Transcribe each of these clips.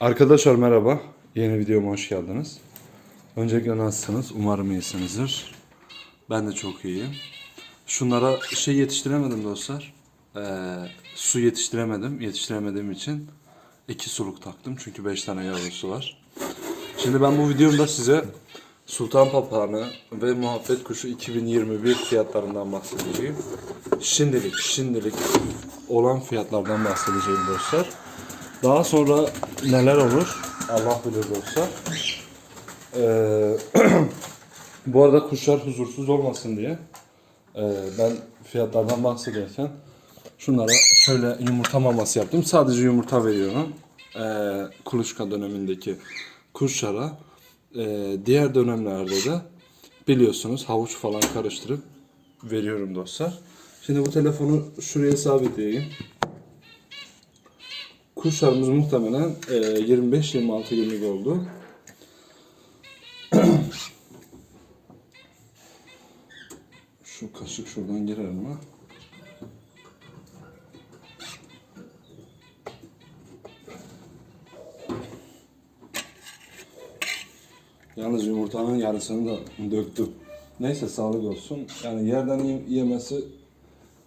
Arkadaşlar merhaba. Yeni videoma hoş geldiniz. Öncelikle nasılsınız? Umarım iyisinizdir. Ben de çok iyiyim. Şunlara şey yetiştiremedim dostlar. Ee, su yetiştiremedim. Yetiştiremediğim için iki suluk taktım. Çünkü beş tane yavrusu var. Şimdi ben bu videomda size Sultan Papağanı ve Muhabbet Kuşu 2021 fiyatlarından bahsedeceğim. Şimdilik, şimdilik olan fiyatlardan bahsedeceğim dostlar. Daha sonra neler olur Allah bilir dostlar. Ee, bu arada kuşlar huzursuz olmasın diye e, ben fiyatlardan bahsederken şunlara şöyle yumurta maması yaptım. Sadece yumurta veriyorum. Ee, kuluçka dönemindeki kuşlara. Ee, diğer dönemlerde de biliyorsunuz havuç falan karıştırıp veriyorum dostlar. Şimdi bu telefonu şuraya sabitleyeyim. Kuşlarımız muhtemelen e, 25-26 günlük oldu. Şu kaşık şuradan girer mi? Yalnız yumurtanın yarısını da döktüm. Neyse sağlık olsun. Yani yerden ye- yemesi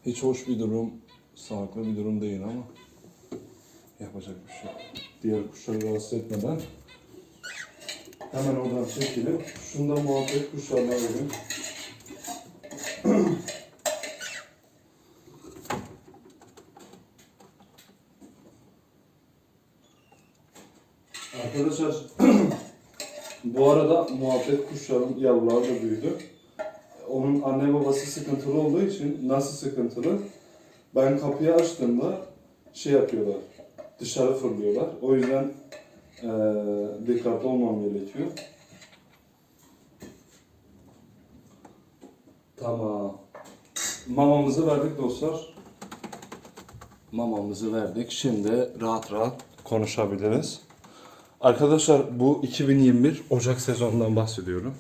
hiç hoş bir durum, sağlıklı bir durum değil ama yapacak bir şey. Diğer kuşları rahatsız etmeden hemen oradan çekilip şundan muhabbet kuşlarına vereyim. Arkadaşlar bu arada muhabbet kuşların yavruları da büyüdü. Onun anne babası sıkıntılı olduğu için nasıl sıkıntılı? Ben kapıyı açtığımda şey yapıyorlar. Dışarı fırlıyorlar. O yüzden eee dikkatli olmam gerekiyor. Tamam. Mamamızı verdik dostlar. Mamamızı verdik. Şimdi rahat rahat konuşabiliriz. Arkadaşlar bu 2021 Ocak sezonundan bahsediyorum.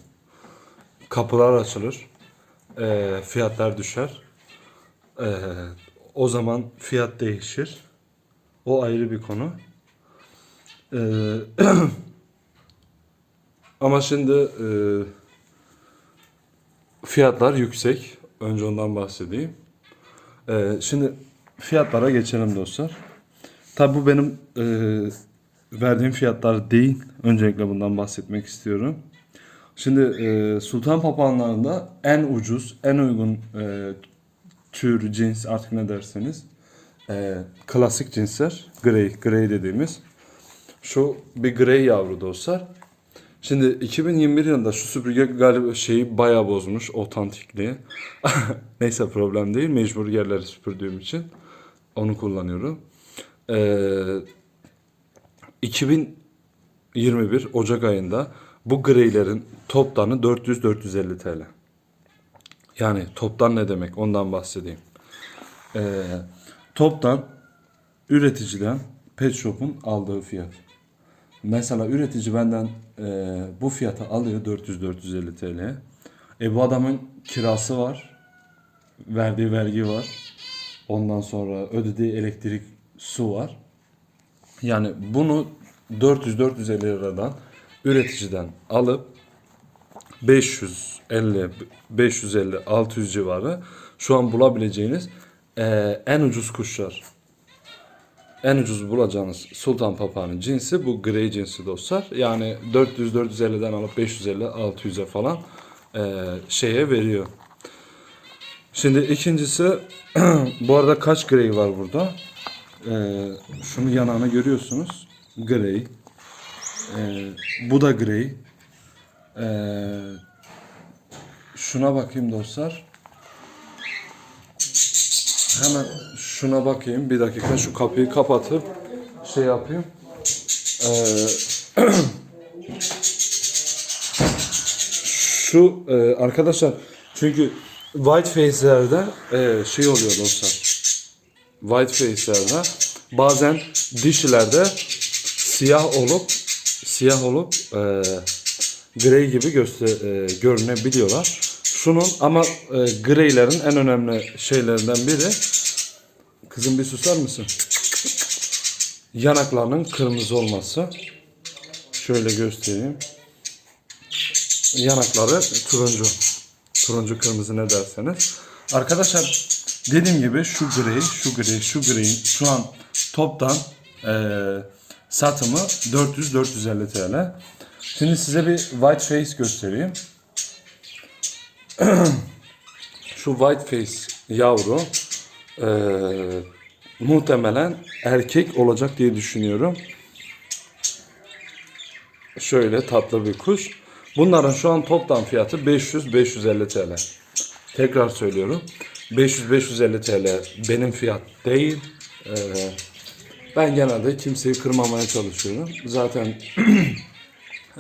Kapılar açılır. eee, fiyatlar düşer. Eee, o zaman fiyat değişir. O ayrı bir konu. Eee, ama şimdi eee, fiyatlar yüksek. Önce ondan bahsedeyim. Eee, şimdi fiyatlara geçelim dostlar. Tabi bu benim eee, verdiğim fiyatlar değil. Öncelikle bundan bahsetmek istiyorum. Şimdi eee, Sultan papağanlarında en ucuz, en uygun eee, tür, cins artık ne derseniz eee, klasik cinsler grey, grey dediğimiz. Şu bir grey yavru dostlar. Şimdi 2021 yılında şu süpürge galiba şeyi bayağı bozmuş otantikliği. Neyse problem değil. Mecbur yerleri süpürdüğüm için onu kullanıyorum. Ee, 2021 Ocak ayında bu greylerin toptanı 400-450 TL. Yani toptan ne demek ondan bahsedeyim. Ee, toptan üreticiden Pet Shop'un aldığı fiyat. Mesela üretici benden e, bu fiyata alıyor 400-450 TL. E bu adamın kirası var. Verdiği vergi var. Ondan sonra ödediği elektrik, su var. Yani bunu 400-450 liradan üreticiden alıp 550, 550, 600 civarı şu an bulabileceğiniz e, en ucuz kuşlar. En ucuz bulacağınız sultan papağanın cinsi bu grey cinsi dostlar. Yani 400-450'den alıp 550-600'e falan e, şeye veriyor. Şimdi ikincisi bu arada kaç grey var burada? E, şunu yanağını görüyorsunuz. Grey. E, bu da grey. E, şuna bakayım dostlar. Hemen şuna bakayım. Bir dakika şu kapıyı kapatıp şey yapayım. Ee, şu e, arkadaşlar çünkü white face'lerde e, şey oluyor dostlar. White face'lerde bazen dişilerde siyah olup siyah olup e, grey gibi göster e, görünebiliyorlar. Şunun ama e, greylerin en önemli şeylerinden biri Kızım bir susar mısın? yanaklarının kırmızı olması. Şöyle göstereyim. Yanakları turuncu. Turuncu kırmızı ne derseniz. Arkadaşlar dediğim gibi şu gri, şu gri, şu gri şu an toptan eee, satımı 400-450 TL. Şimdi size bir white face göstereyim. şu white face yavru eee, muhtemelen erkek olacak diye düşünüyorum. Şöyle tatlı bir kuş. Bunların şu an toptan fiyatı 500-550 TL. Tekrar söylüyorum. 500-550 TL benim fiyat değil. Ee, ben genelde kimseyi kırmamaya çalışıyorum. Zaten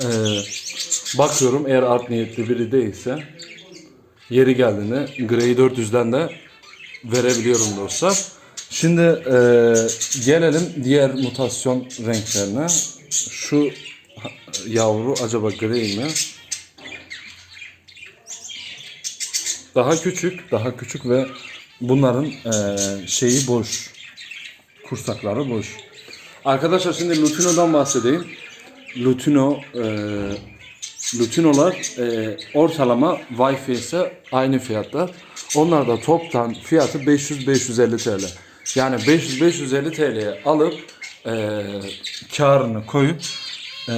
ee, bakıyorum eğer art niyetli biri değilse yeri geldiğinde Grey 400'den de verebiliyorum dostlar. Şimdi e, gelelim diğer mutasyon renklerine. Şu yavru acaba grey mi? Daha küçük, daha küçük ve bunların e, şeyi boş. Kursakları boş. Arkadaşlar şimdi Lutino'dan bahsedeyim. Lutino e, Lutino'lar e, ortalama Wi-Fi ise aynı fiyatlar. Onlar da toptan fiyatı 500-550 TL. Yani 500-550 TL'ye alıp e, karını koyup e,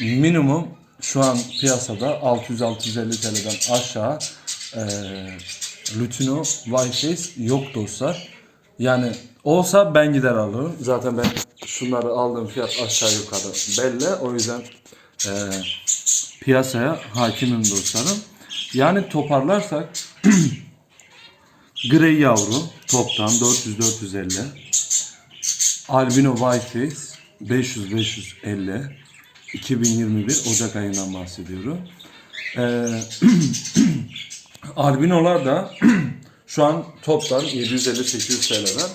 minimum şu an piyasada 600-650 TL'den aşağı e, Lutino Wi-Fi yok dostlar. Yani olsa ben gider alırım. Zaten ben şunları aldığım fiyat aşağı yukarı belli. O yüzden e, piyasaya hakimim dostlarım. Yani toparlarsak Grey yavru toptan 400-450 Albino Whiteface 500-550 2021 Ocak ayından bahsediyorum. Ee, albinolar da şu an toptan 750-800 TL'den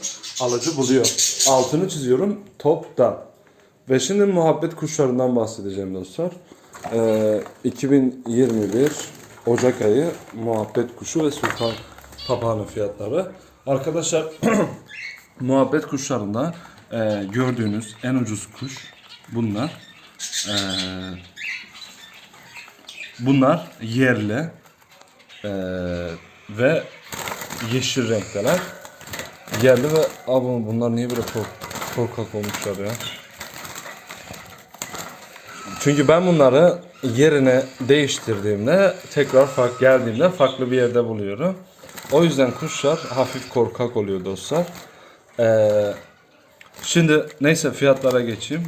alıcı buluyor. Altını çiziyorum toptan. Ve şimdi muhabbet kuşlarından bahsedeceğim dostlar. Ee, 2021 Ocak ayı muhabbet kuşu ve sultan papağanı fiyatları. Arkadaşlar muhabbet kuşlarında e, gördüğünüz en ucuz kuş bunlar. E, bunlar yerli e, ve yeşil renkteler. Yerli ve abi bunlar niye böyle kork korkak olmuşlar ya? Çünkü ben bunları yerine değiştirdiğimde tekrar fark geldiğimde farklı bir yerde buluyorum. O yüzden kuşlar hafif korkak oluyor dostlar. Ee, şimdi neyse fiyatlara geçeyim.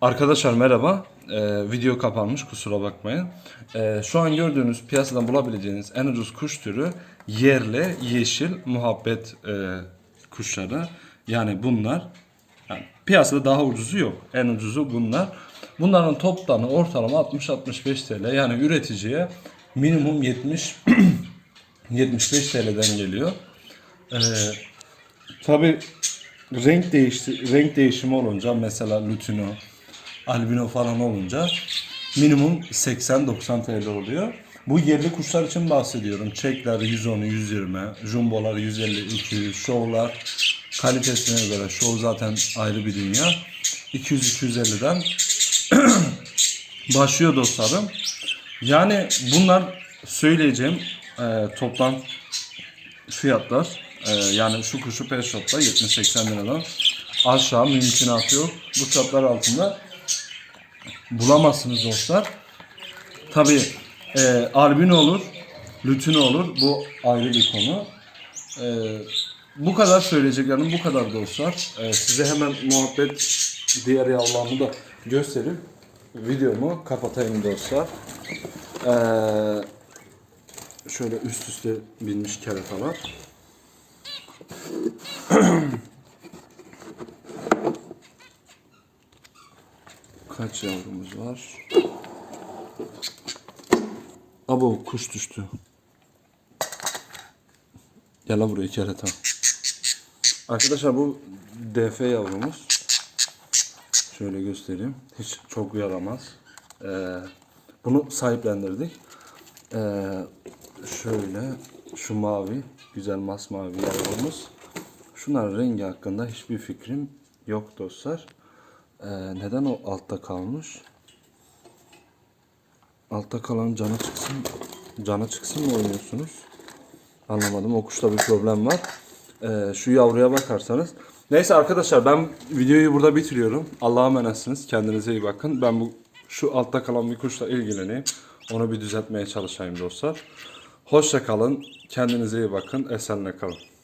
Arkadaşlar merhaba. Ee, video kapanmış kusura bakmayın. Ee, şu an gördüğünüz piyasadan bulabileceğiniz en ucuz kuş türü yerli yeşil muhabbet e, kuşları. Yani bunlar yani piyasada daha ucuzu yok. En ucuzu bunlar. Bunların toptanı ortalama 60-65 TL. Yani üreticiye minimum 70 75 TL'den geliyor. Ee, Tabi renk değişti renk değişimi olunca mesela lutino, albino falan olunca minimum 80-90 TL oluyor. Bu yerli kuşlar için bahsediyorum. Çekler 110, 120, jumbolar 150, 200, şovlar kalitesine göre şov zaten ayrı bir dünya. 200-250'den başlıyor dostlarım. Yani bunlar söyleyeceğim e, toplam fiyatlar. E, yani şu kuşu pet shop'ta 70-80 liradan aşağı mümkünatı yok. Bu fiyatlar altında bulamazsınız dostlar. Tabi e, albino olur, lütino olur. Bu ayrı bir konu. E, bu kadar söyleyeceklerim bu kadar dostlar. E, size hemen muhabbet diğer yavrularını da gösterip videomu kapatayım dostlar. Eee şöyle üst üste binmiş keratalar. Kaç yavrumuz var? Abo kuş düştü. Gel buraya kerata. Arkadaşlar bu DF yavrumuz. Şöyle göstereyim. Hiç çok yaramaz. Ee, bunu sahiplendirdik. Ee, şöyle şu mavi güzel masmavi yavrumuz. Şunların rengi hakkında hiçbir fikrim yok dostlar. Ee, neden o altta kalmış? Altta kalan canı çıksın. Canı çıksın mı oynuyorsunuz? Anlamadım. O kuşta bir problem var. Ee, şu yavruya bakarsanız. Neyse arkadaşlar ben videoyu burada bitiriyorum. Allah'a emanetsiniz. Kendinize iyi bakın. Ben bu şu altta kalan bir kuşla ilgileneyim. Onu bir düzeltmeye çalışayım dostlar. Hoşça kalın. Kendinize iyi bakın. Esenle kalın.